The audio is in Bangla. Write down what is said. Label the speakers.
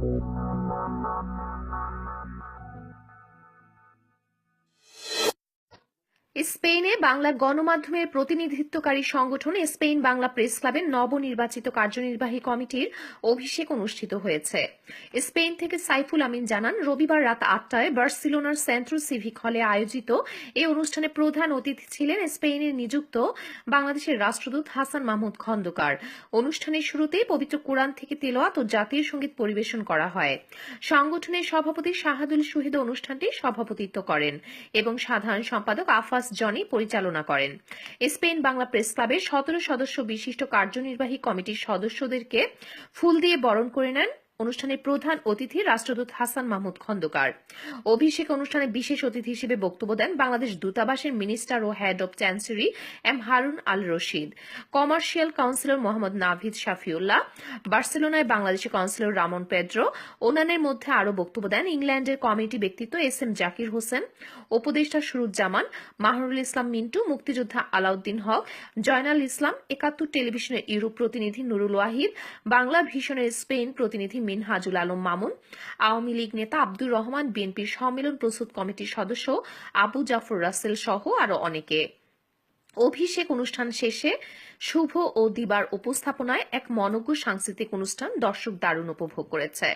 Speaker 1: Thank you. স্পেনে বাংলা গণমাধ্যমের প্রতিনিধিত্বকারী সংগঠন স্পেন বাংলা প্রেস ক্লাবের নবনির্বাচিত কার্যনির্বাহী কমিটির অভিষেক অনুষ্ঠিত হয়েছে। স্পেন থেকে সাইফুল আমিন জানান, রবিবার রাত আটটায় বার্সিলোনার সেন্ট্রো সিভিক হলে আয়োজিত এই অনুষ্ঠানে প্রধান অতিথি ছিলেন স্পেনের নিযুক্ত বাংলাদেশের রাষ্ট্রদূত হাসান মাহমুদ খন্দকার। অনুষ্ঠানের শুরুতেই পবিত্র কোরআন থেকে তেলোয়াত ও জাতীয় সংগীত পরিবেশন করা হয়। সংগঠনের সভাপতি শাহাদুল শহীদ অনুষ্ঠানটি সভাপতিত্ব করেন এবং সাধারণ সম্পাদক আফাস জনি পরিচালনা করেন। স্পেন বাংলা প্রেস ক্লাবের সতেরো সদস্য বিশিষ্ট কার্যনির্বাহী কমিটির সদস্যদেরকে ফুল দিয়ে বরণ করে নেন। অনুষ্ঠানের প্রধান অতিথি রাষ্ট্রদূত হাসান মাহমুদ খন্দকার। অভিষেক অনুষ্ঠানে বিশেষ অতিথি হিসেবে বক্তব্য দেন বাংলাদেশ দূতাবাসের minister O head of chancery M Harun Al Rashid, commercial councillor Mohammad Navid Shafiullah, বার্সেলোনায় বাংলাদেশের কাউন্সিলর রামন পেড্রো অন্যান্যের মধ্যে আরও বক্তব্য দেন ইংল্যান্ডের কমিটি ব্যক্তিত্ব এস এম জাকির হোসেন, উপদেষ্টা সুরুজ্জামান, মাহরুল ইসলাম মিন্টু, মুক্তিযোদ্ধা আলাউদ্দিন হক, জয়নাল ইসলাম, একাত্তর টেলিভিশনের ইউরোপ প্রতিনিধি নুরুল ওয়াহিদ, বাংলা ভিশনের স্পেন প্রতিনিধি মিনহাজুল আলম মামুন, আওয়ামী লীগ নেতা আব্দুর রহমান, বিএনপির সম্মেলন প্রস্তুত কমিটির সদস্য আবু জাফর রাসেল সহ আরও অনেকে। অভিষেক অনুষ্ঠান শেষে শুভ ও দিবার উপস্থাপনায় এক মনজ্ঞ সাংস্কৃতিক অনুষ্ঠান দর্শক দারুণ উপভোগ করেছে।